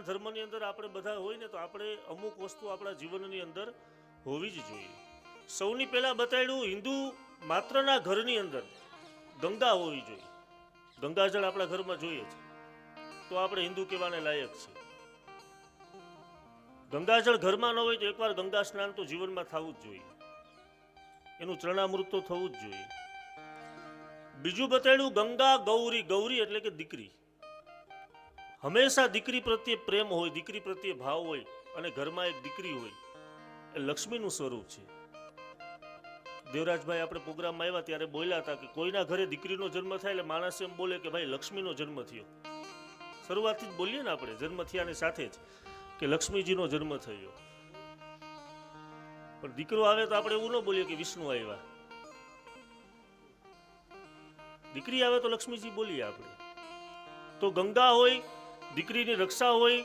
ધર્મની અંદર આપણે બધા હોય ને તો આપણે અમુક વસ્તુ આપણા જીવનની અંદર હોવી જ જોઈએ. સૌની પહેલાં બતાડ્યું હિન્દુ માત્રના ઘરની અંદર ગંગા હોવી જોઈએ. ગંગાજળ આપણા ઘરમાં જોઈએ છે. તો આપણે હિન્દુ કહેવાને લાયક છે. ગંગાજળ ઘરમાં ન હોય તો એકવાર ગંગા સ્નાન તો જીવનમાં થવું જ જોઈએ. એનું ચરણામૃત તો થવું જ જોઈએ. બીજું બતાડ્યું ગંગા ગૌરી ગૌરી એટલે કે દીકરી. હંમેશા દીકરી પ્રત્યે પ્રેમ હોય, દીકરી પ્રત્યે ભાવ હોય અને ઘરમાં એક દીકરી હોય, એ લક્ષ્મીનું સ્વરૂપ છે. દેવરાજભાઈ આપણે પ્રોગ્રામમાં આવ્યા ત્યારે બોલ્યા હતા કે કોઈના ઘરે દીકરીનો જન્મ થાય એટલે માણસ એમ બોલે કે ભાઈ લક્ષ્મીનો જન્મ થયો. શરૂઆતથી જ બોલીએ ને આપણે, જન્મ થયાની સાથે જ કે લક્ષ્મીજીનો જન્મ થયો. પણ દીકરો આવે તો આપણે એવું ન બોલીએ કે વિષ્ણુ આવ્યા. દીકરી આવે તો લક્ષ્મીજી બોલીએ આપણે. તો ગંગા હોય દીકરીની રક્ષા હોય,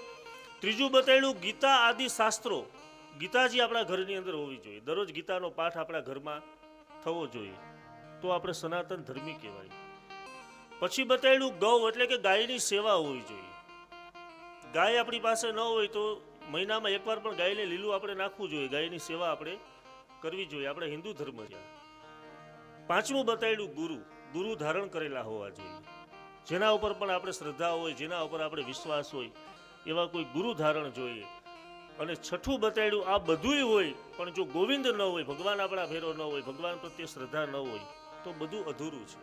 ત્રીજું બતાડ્યું ગીતા આદિ શાસ્ત્રો. ગીતાજી આપણા ઘરની અંદર હોવી જોઈએ. દરરોજ ગીતાનો પાઠ આપણા ઘરમાં થવો જોઈએ. તો આપણે સનાતન ધર્મી કહેવાય. પછી બતાડ્યું ગૌ એટલે કે ગાયની સેવા હોવી જોઈએ. ગાય આપણી પાસે ન હોય તો મહિનામાં એકવાર પણ ગાયને લીલું આપણે નાખવું જોઈએ. ગાયની સેવા આપણે કરવી જોઈએ. આપણે હિન્દુ ધર્મ છે. પાંચમું બતાડ્યું ગુરુ. ગુરુ ધારણ કરેલા હોવા જોઈએ. જેના ઉપર પણ આપણે શ્રદ્ધા હોય, જેના ઉપર આપણે વિશ્વાસ હોય, એવા કોઈ ગુરુ ધારણ જોઈએ. અને છઠ્ઠું બતાડ્યું આ બધુંય હોય, પણ જો ગોવિંદ ન હોય, ભગવાન આપણા ભેરો ન હોય, ભગવાન પ્રત્યે શ્રદ્ધા ન હોય, તો બધું અધૂરું છે.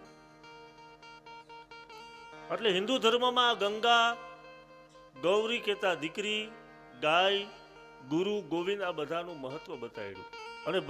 એટલે હિન્દુ ધર્મમાં ગંગા, ગૌરી કહેતા દીકરી, ગાય, ગુરુ, ગોવિંદ આ બધાનું મહત્વ બતાવ્યું અને